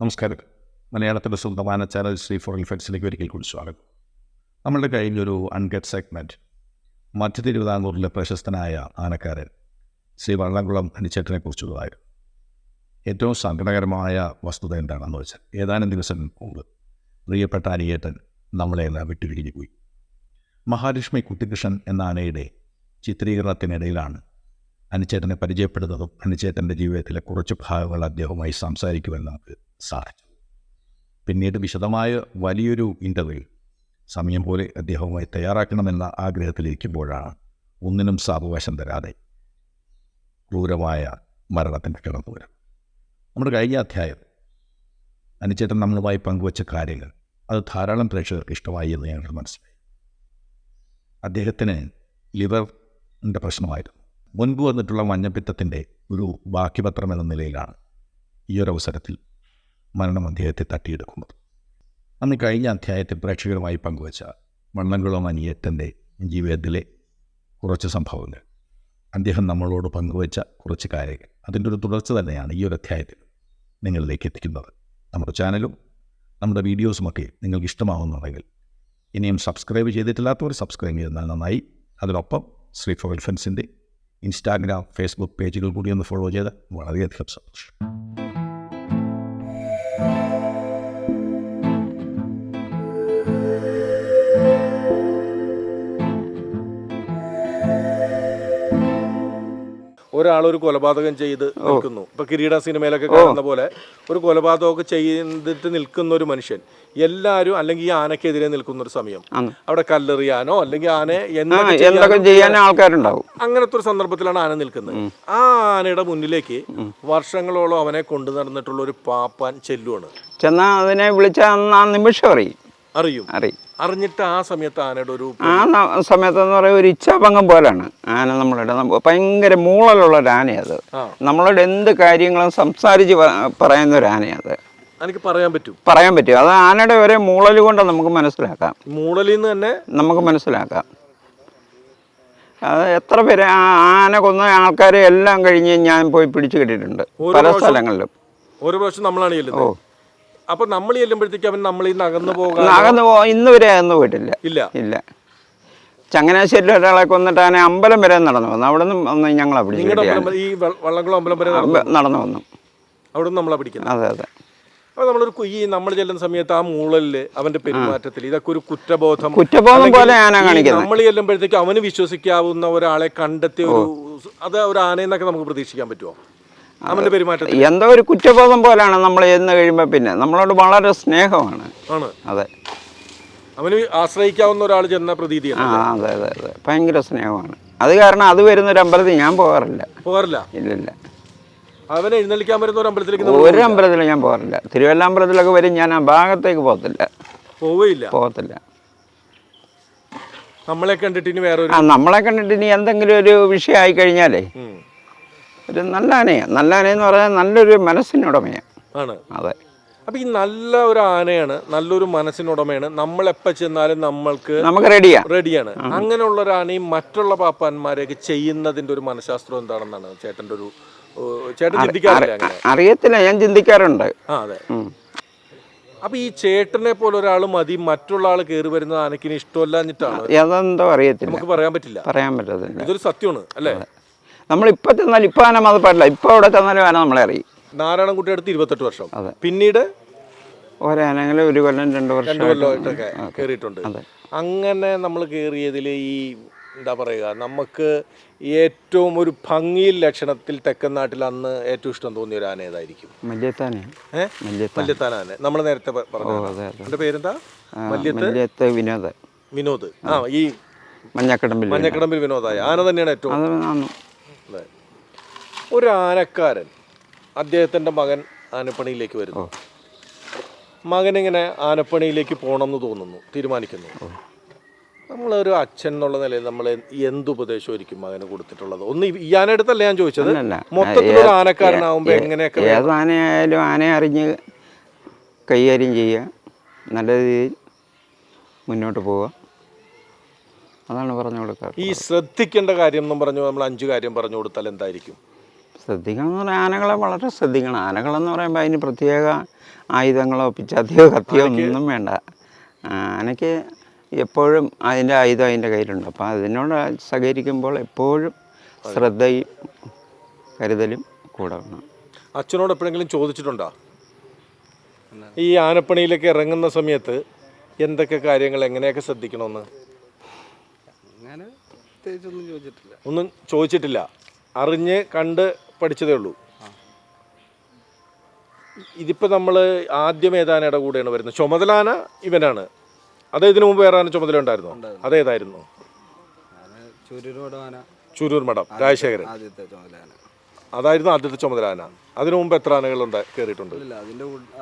നമസ്കാരം. മലയാളത്തിന്റെ സ്വന്തമായ ചാനൽ ശ്രീ ഫോർ ഫ്രണ്ട്സിലേക്ക് ഒരിക്കൽ കൂടി സ്വാഗതം. നമ്മളുടെ കയ്യിൽ ഒരു സെഗ്മെന്റ് മധ്യ തിരുവിതാംകൂറിലെ പ്രശസ്തനായ ആനക്കാരൻ ശ്രീ വള്ളംകുളം അനിച്ചേട്ടനെ കുറിച്ചുള്ളതായിരുന്നു ഏറ്റവും സങ്കടകരമായ വസ്തുത എന്താണെന്ന് വെച്ചാൽ ഏതാനും ദിവസം മുമ്പ് പ്രിയപ്പെട്ട അനിയേട്ടൻ നമ്മളെല്ലാം വിട്ടുപിരിഞ്ഞു പോയി. മഹാലക്ഷ്മി കുട്ടികൃഷ്ണൻ എന്ന ആനയുടെ ചിത്രീകരണത്തിനിടയിലാണ് അനിച്ചേട്ടനെ പരിചയപ്പെടുന്നതും അനിച്ചേട്ടന്റെ ജീവിതത്തിലെ കുറച്ച് ഭാഗങ്ങൾ അദ്ദേഹവുമായി സംസാരിക്കുമെന്ന് നമുക്ക് സാധിച്ചു പിന്നീട് വിശദമായ വലിയൊരു ഇന്റർവ്യൂ സമയം പോലെ അദ്ദേഹവുമായി തയ്യാറാക്കണമെന്ന ആഗ്രഹത്തിലിരിക്കുമ്പോഴാണ് ഒന്നിനും സാവകാശം തരാതെ ക്രൂരമായ മരണത്തിന്റെ കിടന്നു വരും നമ്മുടെ കഴിഞ്ഞ അധ്യായം. അനുചേട്ടൻ നമ്മളുമായി പങ്കുവച്ച കാര്യങ്ങൾ. അത് ധാരാളം പ്രേക്ഷകർക്ക് ഇഷ്ടമായി എന്ന് ഞങ്ങൾ മനസ്സിലായി. അദ്ദേഹത്തിന് ലിവറിന്റെ പ്രശ്നമായിരുന്നു. മുൻപ് വന്നിട്ടുള്ള മഞ്ഞപ്പിത്തത്തിന്റെ ഒരു ബാക്കിപത്രം എന്ന നിലയിലാണ് ഈ ഒരു അവസരത്തിൽ മരണം അദ്ദേഹത്തെ തട്ടിയെടുക്കുന്നത്. അന്ന് കഴിഞ്ഞ അധ്യായത്തിൽ പ്രേക്ഷകരുമായി പങ്കുവച്ച വണ്ണംകുളം അനിയറ്റന്റെ ജീവിതത്തിലെ കുറച്ച് സംഭവങ്ങൾ. അദ്ദേഹം നമ്മളോട് പങ്കുവച്ച കുറച്ച് കാര്യങ്ങൾ. അതിന്റെ ഒരു തുടർച്ച തന്നെയാണ് ഈ ഒരു അധ്യായത്തിൽ നിങ്ങളിലേക്ക് എത്തിക്കുന്നത്. നമ്മുടെ ചാനലും നമ്മുടെ വീഡിയോസുമൊക്കെ നിങ്ങൾക്ക് ഇഷ്ടമാവുന്നുണ്ടെങ്കിൽ ഇനിയും സബ്സ്ക്രൈബ് ചെയ്തിട്ടില്ലാത്തവർ സബ്സ്ക്രൈബ് ചെയ്താൽ നന്നായി. അതിനൊപ്പം ശ്രീ ഫോൽഫൻസിന്റെ ഇൻസ്റ്റാഗ്രാം ഫേസ്ബുക്ക് പേജുകൾ കൂടി ഒന്ന് ഫോളോ ചെയ്ത് വളരെയധികം സന്തോഷം. Thank you. ഒരാൾ ഒരു കൊലപാതകം ചെയ്ത് നിൽക്കുന്നു. ഇപ്പൊ കിരീട സിനിമയിലൊക്കെ കാണുന്ന പോലെ ഒരു കൊലപാതകമൊക്കെ ചെയ്തിട്ട് നിൽക്കുന്ന ഒരു മനുഷ്യൻ. എല്ലാരും അല്ലെങ്കിൽ ഈ ആനക്കെതിരെ നിൽക്കുന്ന ഒരു സമയം അവിടെ കല്ലെറിയാനോ അല്ലെങ്കിൽ ആനയെ എന്തൊക്കെ ചെയ്യാനോ ആൾക്കാരുണ്ടാവും. അങ്ങനത്തെ ഒരു സന്ദർഭത്തിലാണ് ആന നിൽക്കുന്നത്. ആ ആനയുടെ മുന്നിലേക്ക് വർഷങ്ങളോളം അവനെ കൊണ്ടു നടന്നിട്ടുള്ള ഒരു പാപ്പാൻ ചെല്ലുവാണ്. ചെന്നാൽ അതിനെ വിളിച്ച ആ നിമിഷം അറിയും. അറിയും. അറിയും. അറിഞ്ഞിട്ട് ആ സമയത്ത് ആനയുടെ ഒരു ആ സമയത്ത് എന്ന് പറയുക ഒരു ഇച്ഛാഭംഗം പോലാണ്. ആന നമ്മളുടെ ഭയങ്കര മൂളലുള്ള ഒരു ആനയത്. നമ്മളോട് എന്ത് കാര്യങ്ങളും സംസാരിച്ച് പറയുന്ന ഒരു ആനയത് എനിക്ക് പറയാൻ പറ്റും. പറയാൻ പറ്റും. അത് ആനയുടെ ഒരേ മൂളൽ കൊണ്ട് നമുക്ക് മനസ്സിലാക്കാം. മൂളലിൽ നിന്ന് തന്നെ നമുക്ക് മനസ്സിലാക്കാം. അത് എത്ര പേര് ആ ആന കൊന്ന ആൾക്കാരെ എല്ലാം കഴിഞ്ഞ് ഞാൻ പോയി പിടിച്ചു കിട്ടിയിട്ടുണ്ട്. പല സ്ഥലങ്ങളിലും. ഒരു പ്രാവശ്യം നമ്മളാണ് ചെല്ലുന്നത്. അപ്പൊ നമ്മൾ ചെല്ലുമ്പോഴത്തേക്ക് അവൻ നമ്മൾ അകന്നു പോകാൻ അകന്നു പോ ഇന്ന് വരെ അകന്നു പോയിട്ടില്ല. ഇല്ല. ഇല്ല. ചങ്ങനാശ്ശേരിയിൽ ഒരാളെ കൊന്നിട്ട് ആനെ അമ്പലം വരെ നടന്നു വന്നു. അവിടെ നിന്ന് ഞങ്ങൾ ഞങ്ങളെ പിടിച്ചു ഈ വള്ളംകുളം അമ്പലം വരെ നടന്നു? വന്നു. അവിടെ നിന്ന് നമ്മളെ പിടിക്കുന്നത്? അതെ അതെ. അപ്പൊ നമ്മളൊരു ഈ നമ്മൾ ചെല്ലുന്ന സമയത്ത് ആ മൂളലിൽ അവന്റെ പെരുമാറ്റത്തിൽ ഇതൊക്കെ ഒരു കുറ്റബോധം കുറ്റബോധം പോലെ ആന കാണിക്കുന്നത്. നമ്മൾ ചെല്ലുമ്പോഴത്തേക്ക് അവന് വിശ്വസിക്കാവുന്ന ഒരാളെ കണ്ടെത്തിയ ഒരു അത് ഒരു ആനയെന്നൊക്കെ നമുക്ക് പ്രതീക്ഷിക്കാൻ പറ്റുമോ അവന്റെ പെരുമാറ്റത്തിൽ. എന്തോ ഒരു കുറ്റബോധം പോലാണ് നമ്മൾ ചെന്ന് കഴിയുമ്പോൾ പിന്നെ. നമ്മളോട് വളരെ സ്നേഹമാണ്. ആണ്. അതെ. അവന് ആശ്രയിക്കാവുന്ന ഒരാൾ ചെന്ന ആ അതെ അതെ അതെ. ഭയങ്കര സ്നേഹമാണ്. അത് കാരണം അത് വരുന്ന ഒരു അമ്പലത്തിൽ ഞാൻ പോകാറില്ല. പോകാറില്ല? ഇല്ലില്ല അവനെ എഴുന്നള്ളിക്കാൻ വരുന്ന ഒരു അമ്പലത്തിലേക്ക് നമ്മൾ ഒരു അമ്പലത്തിൽ ഞാൻ പോകാറില്ല. തിരുവല്ല അമ്പലത്തിലൊക്കെ വരും ഞാൻ ആ ഭാഗത്തേക്ക് പോകത്തില്ല. പോവുകയില്ല പോകത്തില്ല. നമ്മളെ കണ്ടിട്ട് ഇനി വേറെ ആ നമ്മളെ കണ്ടിട്ട് ഇനി എന്തെങ്കിലും ഒരു വിഷയമായി കഴിഞ്ഞാലേ. ഒരു നല്ല ആനയാണ് നല്ല ആനയെന്ന് പറഞ്ഞാൽ നല്ലൊരു മനസ്സിനുടമയാണ് ആണ്. അതെ. അപ്പൊ ഈ നല്ല ഒരു ആനയാണ് നല്ലൊരു മനസ്സിനുടമയാണ് നമ്മൾ എപ്പോ ചെന്നാലും നമ്മൾക്ക് നമുക്ക് റെഡിയാ റെഡിയാണ് അങ്ങനെയുള്ള ഒരു ആനയും മറ്റുള്ള പാപ്പാന്മാരെയൊക്കെ ചെയ്യുന്നതിന്റെ ഒരു മനഃശാസ്ത്രം എന്താണെന്നാണ് ചേട്ടന്റെ ഒരു ചേട്ടൻ ചിന്തിക്കാറില്ല അങ്ങനെ? അറിയത്തില്ല ഞാൻ ചിന്തിക്കാറുണ്ട്. ആ അതെ. ഉം. അപ്പൊ ഈ ചേട്ടനെ പോലെ ഒരാൾ മതി മറ്റുള്ള ആൾ കയറി വരുന്ന ആനക്കിന് ഇഷ്ടമല്ലാഞ്ഞിട്ടാണ്? അതെന്തോ അറിയത്തില്ല. നമുക്ക് പറയാൻ പറ്റില്ല. പറയാൻ പറ്റത്തില്ല. ഇതൊരു സത്യമാണ് അല്ലേ? നമ്മൾ ഇപ്പൊ ചെന്നാൽ ഇപ്പൊ ആന അത് പാടില്ല. ഇപ്പം അവിടെ ചെന്നാലും ആന നമ്മളെ അറിയും. നാരായണൻകുട്ടി അടുത്ത് ഇരുപത്തെട്ട് വർഷം. അതെ. പിന്നീട്? ഒരാനെങ്കിലും ഒരു കൊല്ലം രണ്ട് വർഷം രണ്ടു കൊല്ലമായിട്ടൊക്കെ കയറിയിട്ടുണ്ട് അങ്ങനെ നമ്മൾ കയറിയതിൽ ഈ എന്താ പറയുക നമുക്ക് ഏറ്റവും ഒരു ഭംഗിയിൽ ലക്ഷണത്തിൽ തെക്കൻ നാട്ടിൽ അന്ന് ഏറ്റവും ഇഷ്ടം തോന്നിയ ഒരു ആന ഏതായിരിക്കും? ആന. നമ്മൾ നേരത്തെ പറഞ്ഞു പേരെന്താ? മല്യത്ത്? വിനോദ്. വിനോദ്. ആ. ഈ മഞ്ഞക്കടമ്പിൽ മഞ്ഞക്കടമ്പിൽ വിനോദായ. ആന തന്നെയാണ് ഏറ്റവും. ഒരു ആനക്കാരൻ അദ്ദേഹത്തിന്റെ മകൻ ആനപ്പണിയിലേക്ക് വരുന്നു. മകനിങ്ങനെ ആനപ്പണിയിലേക്ക് പോകണം എന്ന് തോന്നുന്നു തീരുമാനിക്കുന്നു. നമ്മളൊരു അച്ഛൻ എന്നുള്ള നിലയിൽ നമ്മൾ എന്ത് ഉപദേശമായിരിക്കും മകന് കൊടുത്തിട്ടുള്ളത്? ഒന്ന് ഈ- ആനയെടുത്തല്ല ഞാൻ ചോദിച്ചത്. മൊത്തത്തിലൊരു ആനക്കാരനാവുമ്പോൾ എങ്ങനെയൊക്കെ ഏത് ആനയായാലും ആനയെ അറിഞ്ഞ് കൈകാര്യം ചെയ്യുക നല്ല രീതിയിൽ മുന്നോട്ട് പോവുക. അതാണ് പറഞ്ഞു കൊടുക്കുക ഈ ശ്രദ്ധിക്കേണ്ട കാര്യം എന്ന് പറഞ്ഞു നമ്മൾ അഞ്ച് കാര്യം പറഞ്ഞു കൊടുത്താൽ എന്തായിരിക്കും? ശ്രദ്ധിക്കണം എന്ന് പറഞ്ഞാൽ ആനകളെ വളരെ ശ്രദ്ധിക്കണം. ആനകളെന്ന് പറയുമ്പോൾ അതിന് പ്രത്യേക ആയുധങ്ങളോ പിച്ചാത്തിയോ കത്തിയോ ഒന്നും വേണ്ട. ആനയ്ക്ക് എപ്പോഴും അതിന്റെ ആയുധം അതിന്റെ കയ്യിലുണ്ട്. അപ്പോൾ അതിനോട് സഹകരിക്കുമ്പോൾ എപ്പോഴും ശ്രദ്ധയും കരുതലും കൂടെ വേണം. അച്ഛനോട് എപ്പോഴെങ്കിലും ചോദിച്ചിട്ടുണ്ടോ? ഈ ആനപ്പണിയിലേക്ക് ഇറങ്ങുന്ന സമയത്ത് എന്തൊക്കെ കാര്യങ്ങൾ എങ്ങനെയൊക്കെ ശ്രദ്ധിക്കണമെന്ന്? പ്രത്യേകിച്ചൊന്നും ചോദിച്ചിട്ടില്ല. ഒന്നും ചോദിച്ചിട്ടില്ല. അറിഞ്ഞ് കണ്ട് പഠിച്ചതേ ഉള്ളൂ. ഇതിപ്പോൾ നമ്മൾ ആദ്യം ഏതാനയുടെ കൂടെയാണ് വരുന്നത്? ചുമതലാന ഇവനാണ്. അത് ഇതിനു മുമ്പ് വേറെ ആന ചുമതല ഉണ്ടായിരുന്നോ? അതേതായിരുന്നു ആന ചുരൂർ മഠം. രാജശേഖരൻ. അതായിരുന്നു ആദ്യത്തെ ചുമതലാന. അതിനു മുമ്പ് എത്ര ആനകൾ കയറിയിട്ടുണ്ട്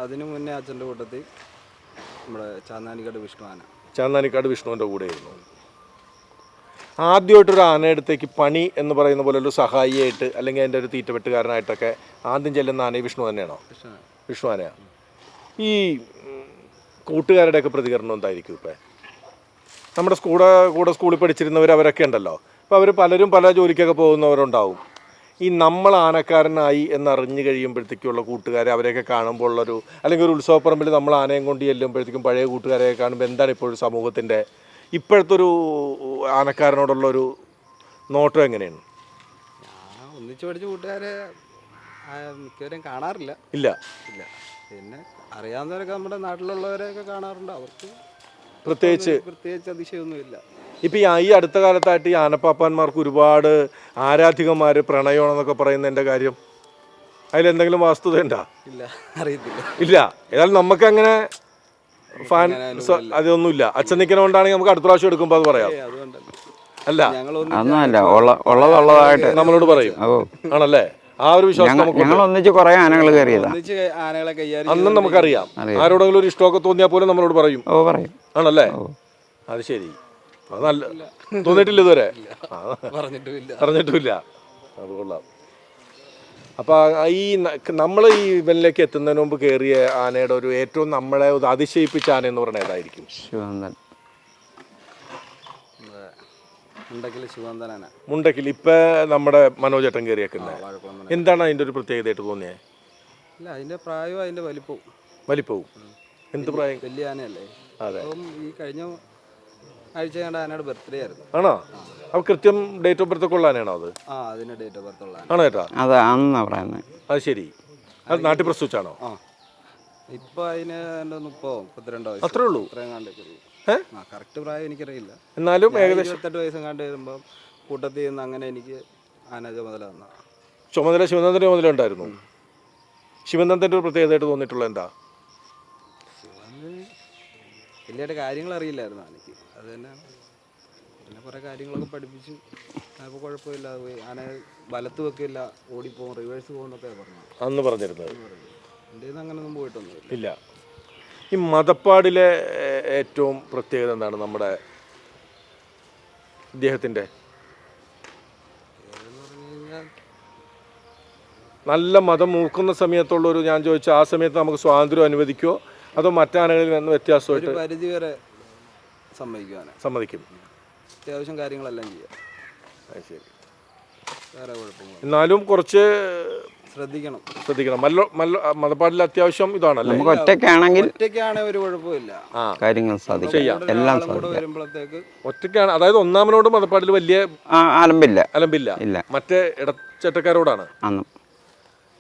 അതിന് മുന്നേ അച്ഛന്റെ കൂട്ടത്തിൽ നമ്മുടെ ചാന്നാനിക്കാട് വിഷ്ണു ആന. ചാന്നാനിക്കാട് വിഷ്ണുവിന്റെ കൂടെയായിരുന്നു. ആദ്യമായിട്ടൊരു ആനയടുത്തേക്ക് പണി എന്ന് പറയുന്ന പോലെ ഒരു സഹായിയായിട്ട് അല്ലെങ്കിൽ അതിന്റെ ഒരു തീറ്റവെട്ടുകാരനായിട്ടൊക്കെ ആദ്യം ചെല്ലുന്ന ആനയെ വിഷ്ണു തന്നെയാണോ? വിഷ്ണു ആനയാണ് ഈ കൂട്ടുകാരുടെയൊക്കെ പ്രതികരണം എന്തായിരിക്കും ഇപ്പം? നമ്മുടെ സ്കൂളെ കൂടെ സ്കൂളിൽ പഠിച്ചിരുന്നവർ അവരൊക്കെ ഉണ്ടല്ലോ. അപ്പോൾ അവർ പലരും പല ജോലിക്കൊക്കെ പോകുന്നവരുണ്ടാവും. ഈ നമ്മൾ ആനക്കാരനായി എന്നറിഞ്ഞു കഴിയുമ്പോഴത്തേക്കുള്ള കൂട്ടുകാരെ അവരെയൊക്കെ കാണുമ്പോൾ ഉള്ളൊരു അല്ലെങ്കിൽ ഒരു ഉത്സവപ്പറമ്പിൽ നമ്മൾ ആനയും കൊണ്ട് ചെല്ലുമ്പോഴത്തേക്കും പഴയ കൂട്ടുകാരെയൊക്കെ കാണുമ്പോൾ എന്താണ് ഇപ്പോഴും സമൂഹത്തിന്റെ ഇപ്പോഴത്തെ ഒരു ആനക്കാരനോടുള്ള ഒരു നോട്ടം എങ്ങനെയാണ്? ഞാൻ ഒന്നിച്ച് പഠിച്ച കൂട്ടുകാരെ ആ, മിക്കവരെയും കാണാറില്ല. ഇല്ല. ഇല്ല. പിന്നെ അറിയാവുന്നവരൊക്കെ നമ്മുടെ നാട്ടിലുള്ളവരെയൊക്കെ കാണാറുണ്ട്. അവർക്ക് പ്രത്യേകിച്ച് പ്രത്യേകിച്ച് അതിശയമൊന്നുമില്ല. ഇപ്പം ഈ ഈ അടുത്ത കാലത്തായിട്ട് ഈ ആനപ്പാപ്പാന്മാർക്ക് ഒരുപാട് ആരാധികന്മാർ പ്രണയമാണെന്നൊക്കെ പറയുന്നതിന്റെ കാര്യം അതിലെന്തെങ്കിലും വാസ്തുത ഉണ്ടോ ഇല്ല. അറിയത്തില്ല. ഇല്ല. ഏതായാലും നമുക്ക് അങ്ങനെ ഫാൻ അതൊന്നുമില്ല. അച്ഛൻ നിൽക്കണോണ്ടാണെങ്കിൽ നമുക്ക് അടുത്ത പ്രാവശ്യം എടുക്കുമ്പോൾ അത് പറയാം. അല്ല. അതൊന്നുമല്ല. ഉള്ള ഉള്ളതുള്ളതായിട്ട് നമ്മളോട് പറയും. ആണല്ലേ? ആ ഒരു വിശ്വാസം ഞങ്ങൾ ഒന്നിച്ച് കൊറേ ആനകൾ കയറിയതാ. ഒന്നിച്ച് അന്നും നമുക്കറിയാം. ആരോടെങ്കിലും ഒരു ഇഷ്ടമൊക്കെ തോന്നിയാൽ പോലും നമ്മളോട് പറയും. ഓ പറയും. ആണല്ലേ? അത് ശരി. അത് നല്ല തോന്നിയിട്ടില്ല ഇതുവരെ? പറഞ്ഞിട്ടില്ല പറഞ്ഞിട്ടുമില്ല. അത് കൊള്ളാം. അപ്പോൾ ഈ നമ്മൾ ഈ ഇവനിലേക്ക് എത്തുന്നതിന് മുമ്പ് കയറിയ ആനയുടെ ഒരു ഏറ്റവും നമ്മളെ ഒരു അതിശയിപ്പിച്ച ആന എന്ന് പറഞ്ഞ ഏതായിരിക്കും? ശിവന്തൻ മുണ്ടക്കിൽ ഇപ്പൊ നമ്മുടെ മനോജേട്ടൻ കയറിയേക്കുന്നത് എന്താണ് അതിന്റെ ഒരു പ്രത്യേകതയായിട്ട് തോന്നിയത് ഇല്ല അതിന്റെ പ്രായവും അതിന്റെ വലിപ്പവും. വലിപ്പവും. എന്ത് പ്രായം? വലിയ ആനയല്ലേ? അതെ. ഈ കഴിഞ്ഞ ആഴ്ച കണ്ട ആനയുടെ ബർത്ത്ഡേ ആയിരുന്നു. ആണോ? അവ കൃത്യം ഡേറ്റ് ഓഫ് ബർത്ത് ഒക്കെ ഉള്ള ആനയാണോ അത്? ആ അതിന് ഡേറ്റ് ഓഫ് ബർത്ത് ഉള്ള ആന. ആണോ ചേട്ടാ അത് അന്നാ പറയുന്നത് അത് ശരി. അത് നാട്ടിൽ പ്രസവിച്ചാണോ? ആ. ഇപ്പൊ അതിന് എന്റെ മുപ്പതോ മുപ്പത്തിരണ്ടോ വയസ്സ്. അത്രേ ഉള്ളൂ? ഇത്രയും കണ്ടൊക്കെ ഉള്ളൂ. ഏ? ആ കറക്റ്റ് പ്രായം എനിക്കറിയില്ല. എന്നാലും ഞാൻ ഏകദേശം ഇരുപത്തെട്ട് വയസ്സും കണ്ട് വരുമ്പോൾ കൂട്ടത്തിൽ നിന്ന് അങ്ങനെ എനിക്ക് ആന ചുമതല തന്ന ചുമതല ശിവനന്ദന്റെ ചുമതല ഉണ്ടായിരുന്നു. ശിവനന്ദന്റെ ഒരു പ്രത്യേകതയായിട്ട് തോന്നിയിട്ടുള്ള എന്താ? വലിയായിട്ട് കാര്യങ്ങൾ അറിയില്ലായിരുന്നു ആനയ്ക്ക്. അത് തന്നെയാണ് പിന്നെ കുറേ കാര്യങ്ങളൊക്കെ പഠിപ്പിച്ചു അപ്പോൾ കുഴപ്പമില്ല. ആന വലത്ത് വെക്കില്ല ഓടിപ്പോകും റിവേഴ്സ് പോകുന്നൊക്കെ പറഞ്ഞു അന്ന് പറഞ്ഞിരുന്നത്. എന്റെ അങ്ങനെയൊന്നും പോയിട്ടൊന്നുമില്ല. ഇല്ല. ഈ മതപ്പാടിലെ ഏറ്റവും പ്രത്യേകത എന്താണ് നമ്മുടെ ഇദ്ദേഹത്തിന്റെ നല്ല മതം മൂക്കുന്ന സമയത്തുള്ളൊരു ഞാൻ ചോദിച്ച ആ സമയത്ത് നമുക്ക് സ്വാതന്ത്ര്യം അനുവദിക്കുമോ അതോ മറ്റാനകളിൽ നിന്ന് വ്യത്യാസമായിട്ട് പരിധി വരെ സമ്മതിക്കും സമ്മതിക്കും. അത്യാവശ്യം കാര്യങ്ങളെല്ലാം ചെയ്യാം. ശരി. വേറെ കുഴപ്പമില്ല എന്നാലും കുറച്ച് ശ്രദ്ധിക്കണം. ശ്രദ്ധിക്കണം. മല്ല മല്ല മതപ്പാടിൽ അത്യാവശ്യം ഇതാണല്ലേ? നമുക്ക് ഒറ്റയ്ക്കാണെങ്കിൽ ഒറ്റയ്ക്കാണെങ്കിൽ ഒരു കുഴപ്പമില്ല. ആ. കാര്യങ്ങൾ സാധിക്കും. എല്ലാം വരുമ്പോഴത്തേക്ക് ഒറ്റയ്ക്കാണ്. അതായത് ഒന്നാമനോട് മതപ്പാടിൽ വലിയ ആ ആലമ്പില്ല അലമ്പില്ല. ഇല്ല. മറ്റേ ഇടച്ചട്ടക്കാരോടാണ്. അന്നും.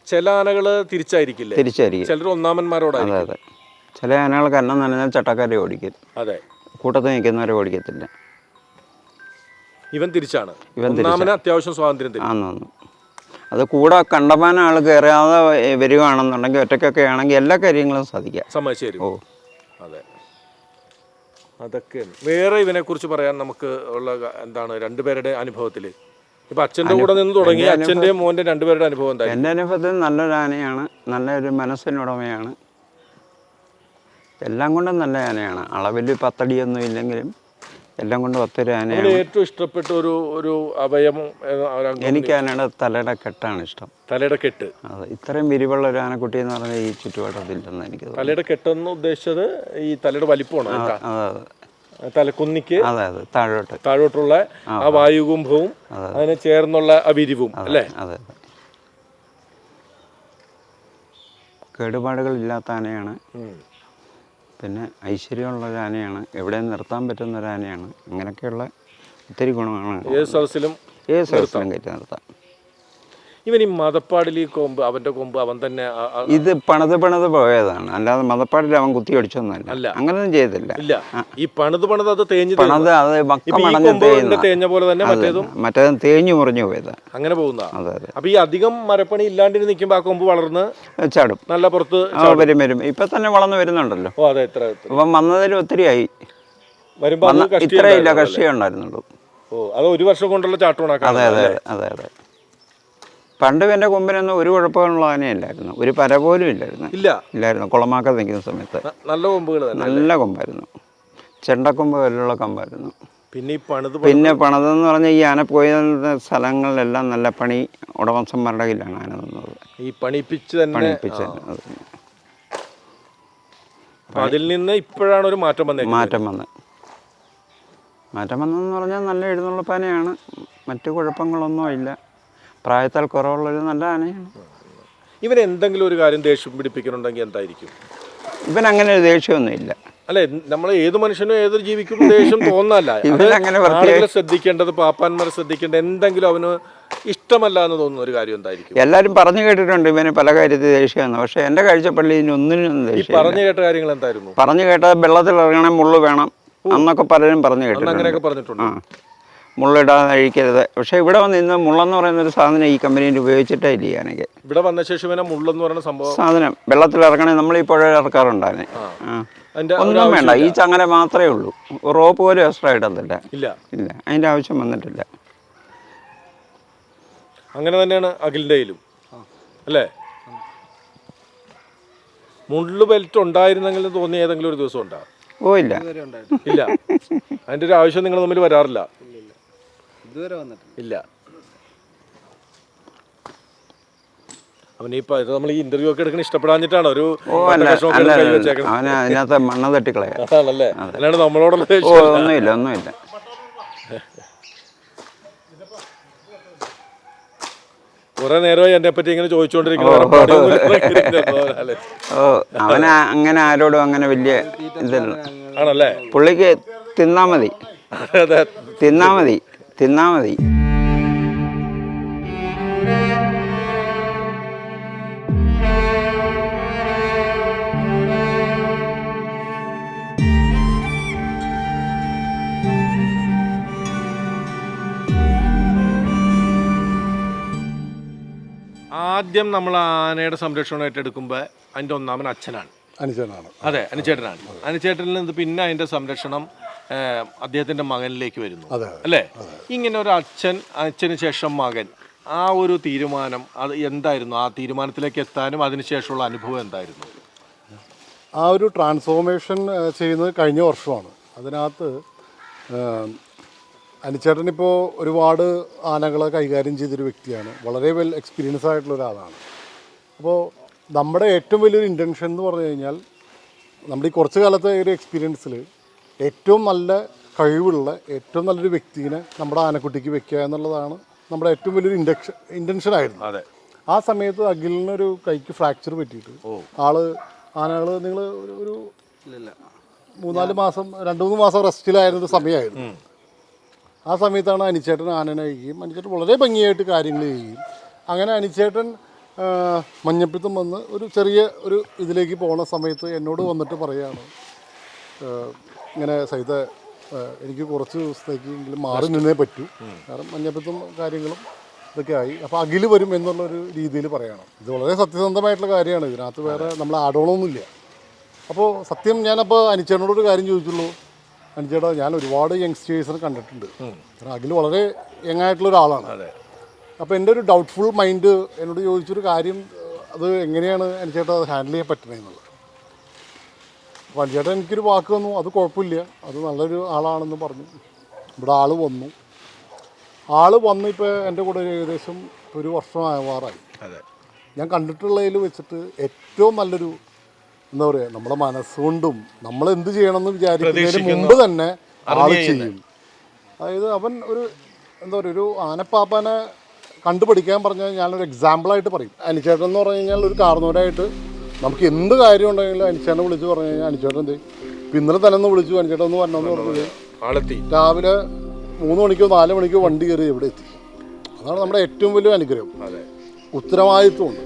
ചില ആനകൾ തിരിച്ചായിരിക്കില്ലേ? തിരിച്ചായിരിക്കും. ചിലർ ഒന്നാമന്മാരോടാണ് അതെ അതെ. ചില ആനകൾക്ക് എണ്ണം നനഞ്ഞാൽ ചട്ടക്കാരെ ഓടിക്കും അതെ. കൂട്ടത്തിൽ നിൽക്കുന്നവരെ ഓടിക്കത്തില്ല. ഇവൻ തിരിച്ചാണ്. ഇവൻ ഒന്നാമന് അത്യാവശ്യം സ്വാതന്ത്ര്യം തരും. ആന്ന് അത് കൂടെ കണ്ടമാനം ആൾ കയറാതെ വരികയാണെന്നുണ്ടെങ്കിൽ ഒറ്റയ്ക്കൊക്കെ ആണെങ്കിൽ എല്ലാ കാര്യങ്ങളും സാധിക്കാം. സമ്മതിച്ചു ഓ. അതെ. അതൊക്കെയാണ്. വേറെ ഇവനെ കുറിച്ച് പറയാൻ നമുക്ക് ഉള്ള എന്താണ് രണ്ടുപേരുടെ അനുഭവത്തിൽ ഇപ്പൊ അച്ഛന്റെ കൂടെ നിന്ന് തുടങ്ങി അച്ഛന്റെ മോന്റെ രണ്ടുപേരുടെ അനുഭവം എന്താ എന്റെ അനുഭവത്തിൽ നല്ലൊരു ആനയാണ് നല്ലൊരു മനസ്സിനുടമയാണ് എല്ലാം കൊണ്ടും നല്ല ആനയാണ്. അളവിൽ പത്തടിയൊന്നും ഇല്ലെങ്കിലും എല്ലാം കൊണ്ടും ഒത്തൊരു ആനയാണ്. ഏറ്റവും ഇഷ്ടപ്പെട്ട ഒരു ഒരു അവയവം എനിക്ക് ആനയുടെ തലയുടെ കെട്ടാണ് ഇഷ്ടം. തലയുടെ കെട്ട് അതെ ഇത്രയും വിരിവുള്ള ഒരു ആനക്കുട്ടി എന്ന് പറഞ്ഞാൽ ഈ ചുറ്റുവട്ടത്തില്ലെന്ന് എനിക്ക് തലയുടെ കെട്ടെന്ന് ഉദ്ദേശിച്ചത് ഈ തലയുടെ വലിപ്പമാണ് അതെ അതെ. തലക്കുന്നിക്ക് അതെ അതെ താഴോട്ട്. താഴോട്ടുള്ള ആ വായുകുംഭവും അതിന് ചേർന്നുള്ള ആ വിരിവും അല്ലേ? അതെ കേടുപാടുകൾ ഇല്ലാത്ത ആനയാണ്. പിന്നെ ഐശ്വര്യമുള്ള ഒരു ആനയാണ്. എവിടെ നിർത്താൻ പറ്റുന്ന ഒരു ആനയാണ്. അങ്ങനെയൊക്കെയുള്ള ഒത്തിരി ഗുണമാണ് ഏത് സദസ്സിലും ഏത് സദസ്സിലും കയറ്റി നിർത്താം. ഇവൻ ഈ മതപ്പാടിൽ ഈ കൊമ്പ് അവന്റെ കൊമ്പ് അവൻ തന്നെ ഇത് പണിത് പണിത് പോയതാണ്. അല്ലാതെ മതപ്പാടിൽ അവൻ കുത്തി അല്ല. അങ്ങനെയൊന്നും അങ്ങനൊന്നും ചെയ്തില്ല. ഇല്ല. ഈ പണിത് പണിത് അത് തേഞ്ഞു പണത് അത് തേഞ്ഞ പോലെ തന്നെ മറ്റേതും? മറ്റേതും തേഞ്ഞു മുറിഞ്ഞു പോയതാ അങ്ങനെ പോകുന്ന അതെ അതെ. അപ്പൊ ഈ അധികം മരപ്പണി ഇല്ലാണ്ടിരുന്ന് നിൽക്കുമ്പോ ആ കൊമ്പ് വളർന്ന് ചാടും. നല്ല പുറത്ത് വരും വരും. ഇപ്പൊ തന്നെ വളർന്നു വരുന്നുണ്ടല്ലോ. ഓ അതെ എത്ര അപ്പൊ വന്നതിൽ ഒത്തിരിയായി വരുമ്പോ ഇത്രയില്ല കക്ഷി ഉണ്ടായിരുന്നുള്ളൂ. ഓ അത് ഒരു വർഷം കൊണ്ടുള്ള ചാട്ടമാണ് അതെ അതെ അതെ അതെ. പണ്ട് എന്റെ കൊമ്പിനൊന്നും ഒരു കുഴപ്പമുള്ള ആനയില്ലായിരുന്നു ഒരു പര പോലും ഇല്ലായിരുന്നു. ഇല്ല. ഇല്ലായിരുന്നു. കുളമാക്ക നിൽക്കുന്ന സമയത്ത്. നല്ല കൊമ്പുകൾ നല്ല കൊമ്പായിരുന്നു. ചെണ്ടക്കൊമ്പ് പോലുള്ള കൊമ്പായിരുന്നു. പിന്നെ ഈ പണിത് പിന്നെ പണിതെന്ന് പറഞ്ഞാൽ ഈ ആന പോയ സ്ഥലങ്ങളിലെല്ലാം നല്ല പണി ഉടമസ്ഥന്മാരുടെ കയ്യിലാണ് ആന നിന്നത്. ഈ പണിപ്പിച്ച് തന്നെ പണിപ്പിച്ച്. അതിൽ നിന്ന് ഇപ്പോഴാണ് ഒരു മാറ്റം വന്നത് മാറ്റം വന്ന്. മാറ്റം വന്നതെന്ന് പറഞ്ഞാൽ നല്ല എഴുന്നള്ളപ്പാനയാണ്. മറ്റു കുഴപ്പങ്ങളൊന്നും ഇല്ല. പ്രായത്താൽ കുറവുള്ളൊരു നല്ല ആനയാണ്. ഇവൻ എന്തെങ്കിലും ഒരു കാര്യം ദേഷ്യം പിടിപ്പിക്കുന്നുണ്ടെങ്കിൽ എന്തായിരിക്കും? ഇവൻ അങ്ങനെ ഒരു ദേഷ്യമൊന്നും ഇല്ല അല്ലെ നമ്മൾ ഏത് മനുഷ്യനും ഏതൊരു ജീവിക്കും ദേഷ്യം തോന്നല്ല. ആളുകളെ ശ്രദ്ധിക്കേണ്ടത് പാപ്പാന്മാരെ ശ്രദ്ധിക്കേണ്ടത് എന്തെങ്കിലും അവന് ഇഷ്ടമല്ല എന്ന് തോന്നുന്ന ഒരു കാര്യം എന്തായിരിക്കും? എല്ലാവരും പറഞ്ഞു കേട്ടിട്ടുണ്ട് ഇവന് പല കാര്യത്തിൽ ദേഷ്യമെന്ന്. പക്ഷെ എന്റെ കാഴ്ചപ്പള്ളി ഇതിനൊന്നിനും ഈ ദേഷ്യം പറഞ്ഞു കേട്ട കാര്യങ്ങൾ എന്തായിരുന്നു? പറഞ്ഞു കേട്ടത് വെള്ളത്തിൽ ഇറങ്ങണേ മുള്ളു വേണം അന്നൊക്കെ പലരും പറഞ്ഞു കേട്ടു കേട്ടിട്ടുണ്ട് അങ്ങനെയൊക്കെ പറഞ്ഞിട്ടുണ്ട്. മുള്ളിടാതെ അഴിക്കരുത്. പക്ഷേ ഇവിടെ വന്ന് ഇന്ന് മുള്ളെന്ന് പറയുന്ന ഒരു സാധനം ഈ കമ്പനിയിൽ ഉപയോഗിച്ചിട്ടേ ഇല്ല ഞാനൊക്കെ ഇവിടെ വന്ന ശേഷം പിന്നെ മുള്ളെന്ന് പറയുന്ന സംഭവം സാധനം വെള്ളത്തിൽ ഇറക്കണേ നമ്മൾ ഈ പുഴ ഇറക്കാറുണ്ടായിരുന്നു ഒന്നും വേണ്ട. ഈ ചങ്ങനെ ചങ്ങല മാത്രമേ ഉള്ളൂ. റോപ്പ് പോലും എക്സ്ട്രാ ഇടത്തില്ല. ഇല്ല. ഇല്ല. അതിന്റെ ആവശ്യം വന്നിട്ടില്ല. അങ്ങനെ തന്നെയാണ് അഖിലിന്റെയിലും. അല്ലേ? മുള്ളു ബെൽറ്റ് ഉണ്ടായിരുന്നെങ്കിൽ തോന്നിയ ഏതെങ്കിലും ഒരു ദിവസം ഉണ്ടാകും ഓ ഇല്ല. ഇല്ല. അതിന്റെ ഒരു ആവശ്യം നിങ്ങൾ തമ്മിൽ വരാറില്ല. ഇതുവരെ വന്നിട്ടില്ല. ഇല്ല. അവനിപ്പോ ഇത് നമ്മൾ ഈ ഇന്റർവ്യൂ ഒക്കെ എടുക്കണ ഇഷ്ടപ്പെടാഞ്ഞിട്ടാണ് ഒരു. അവന് അതിനകത്ത് മണ്ണ് തട്ടിക്കളയാ. അതാണല്ലേ അല്ലാണ്ട് നമ്മളോടുള്ള ഓ ഒന്നുമില്ല ഒന്നുമില്ല. കുറെ നേരമായി എന്നെ പറ്റി ഇങ്ങനെ ചോദിച്ചുകൊണ്ടിരിക്കുന്നത്. ഓ. അവന് അങ്ങനെ ആരോടും അങ്ങനെ വലിയ ഇതല്ല. ആണല്ലേ? പുള്ളിക്ക് തിന്നാ മതി. തിന്നാ മതി. തിന്നാ മതി. ആദ്യം നമ്മൾ ആനയുടെ സംരക്ഷണം ഏറ്റെടുക്കുമ്പോൾ അതിന്റെ ഒന്നാമൻ അച്ഛനാണ്. അനുചേട്ടനാണ് അതെ അനുചേട്ടനാണ് അനുചേട്ടനിൽ നിന്ന് പിന്നെ അതിന്റെ സംരക്ഷണം അദ്ദേഹത്തിന്റെ മകനിലേക്ക് വരുന്നു. അതെ, അല്ലേ? ഇങ്ങനെ ഒരു അച്ഛൻ അച്ഛന് ശേഷം മകൻ. ആ ഒരു തീരുമാനം അത് എന്തായിരുന്നു? ആ തീരുമാനത്തിലേക്ക് എത്താനും അതിനുശേഷമുള്ള അനുഭവം എന്തായിരുന്നു? ആ ഒരു ട്രാൻസ്ഫോർമേഷൻ ചെയ്യുന്നത് കഴിഞ്ഞ വർഷമാണ്. അതിനകത്ത് ഇപ്പോൾ ഒരുപാട് ആനകളെ കൈകാര്യം ചെയ്തൊരു വ്യക്തിയാണ്. വളരെ വെൽ എക്സ്പീരിയൻസ് ആയിട്ടുള്ള ഒരാളാണ്. അപ്പോൾ നമ്മുടെ ഏറ്റവും വലിയൊരു ഇന്റൻഷൻ എന്ന് പറഞ്ഞു കഴിഞ്ഞാൽ നമ്മുടെ ഈ കുറച്ച് കാലത്തെ ഒരു എക്സ്പീരിയൻസിൽ ഏറ്റവും നല്ല കഴിവുള്ള ഏറ്റവും നല്ലൊരു വ്യക്തിനെ നമ്മുടെ ആനക്കുട്ടിക്ക് വെക്കുക എന്നുള്ളതാണ് നമ്മുടെ ഏറ്റവും വലിയൊരു ഇൻഡക്ഷൻ ഇന്റൻഷൻ ആയിരുന്നു. അതെ. ആ സമയത്ത് അഖിലിനൊരു കൈക്ക് ഫ്രാക്ചർ പറ്റിയിട്ട് ആൾ ആനകൾ നിങ്ങൾ ഒരു മൂന്നാൽ മാസം രണ്ട് മൂന്ന് മാസം റെസ്റ്റിലായിരുന്ന ഒരു സമയമായിരുന്നു. ആ സമയത്താണ് അനിച്ചേട്ടൻ ആനനെ ചെയ്യുകയും അനിച്ചേട്ടൻ വളരെ ഭംഗിയായിട്ട് കാര്യങ്ങൾ ചെയ്യുകയും അങ്ങനെ അനിച്ചേട്ടൻ മഞ്ഞപ്പിത്തം വന്ന് ഒരു ചെറിയ ഒരു ഇതിലേക്ക് പോണ സമയത്ത് എന്നോട് വന്നിട്ട് പറയുകയാണ് ഇങ്ങനെ സഹിത എനിക്ക് കുറച്ച് ദിവസത്തേക്ക് എങ്കിലും മാറി നിന്നേ പറ്റൂ. കാരണം മഞ്ഞപ്പിത്തം കാര്യങ്ങളും ഇതൊക്കെ ആയി. അപ്പോൾ അഖിൽ വരും എന്നുള്ളൊരു രീതിയിൽ പറയണം. ഇത് വളരെ സത്യസന്ധമായിട്ടുള്ള കാര്യമാണ്. ഇതിനകത്ത് വേറെ നമ്മൾ ആടോളമൊന്നുമില്ല അപ്പോൾ സത്യം ഞാനപ്പോൾ അനിച്ചേട്ടനോട് ഒരു കാര്യം ചോദിച്ചുള്ളൂ. അനിച്ചേട്ടാ ഞാൻ ഒരുപാട് യങ്സ്റ്റേഴ്സിനെ കണ്ടിട്ടുണ്ട്. കാരണം അഖിൽ വളരെ യങ്ങായിട്ടുള്ള ഒരാളാണ്. അതെ. അപ്പോൾ എന്റെ ഒരു ഡൗട്ട്ഫുൾ മൈൻഡ് എന്നോട് ചോദിച്ചൊരു കാര്യം അത് എങ്ങനെയാണ് അനിച്ചേട്ടാ അത് ഹാൻഡിൽ ചെയ്യാൻ പറ്റണേ എന്നുള്ളത്? അനിച്ചേട്ടൻ എനിക്കൊരു വാക്ക് തന്നു. അത് കുഴപ്പമില്ല. അത് നല്ലൊരു ആളാണെന്ന് പറഞ്ഞു. ഇവിടെ ആൾ വന്നു. ആൾ വന്ന് ഇപ്പോൾ എന്റെ കൂടെ ഒരു ഏകദേശം ഒരു വർഷം ആവാറായി. അതെ. ഞാൻ കണ്ടിട്ടുള്ളതിൽ വെച്ചിട്ട് ഏറ്റവും നല്ലൊരു എന്താ പറയുക നമ്മുടെ മനസ്സുകൊണ്ടും നമ്മൾ എന്ത് ചെയ്യണമെന്ന് വിചാരിക്കുന്നതിന് മുമ്പ് തന്നെ ആൾ ചെയ്യും. അതായത് അവൻ ഒരു എന്താ പറയുക ഒരു ആനപ്പാപ്പാനെ കണ്ടുപിടിക്കാൻ പറഞ്ഞാൽ ഞാനൊരു എക്സാമ്പിളായിട്ട് പറയും. അനിച്ചേട്ടൻ എന്ന് പറഞ്ഞു കഴിഞ്ഞാൽ ഒരു കാർന്നോരായിട്ട് നമുക്ക് എന്ത് കാര്യം ഉണ്ടെങ്കിലും അനിച്ചേട്ടനെ വിളിച്ചു പറഞ്ഞു കഴിഞ്ഞാൽ അനിച്ചേട്ടൻ എന്ത്? ഇപ്പം ഇന്നലെ തന്നെ ഒന്ന് വിളിച്ചു അനിച്ചേട്ടൻ ഒന്ന് വരണമെന്ന് പറഞ്ഞത് ആളെത്തി. രാവിലെ മൂന്ന് മണിക്കോ നാല് മണിക്കോ വണ്ടി കയറി എവിടെ എത്തി. അതാണ് നമ്മുടെ ഏറ്റവും വലിയ അനുഗ്രഹം. ഉത്തരവാദിത്വമുണ്ട്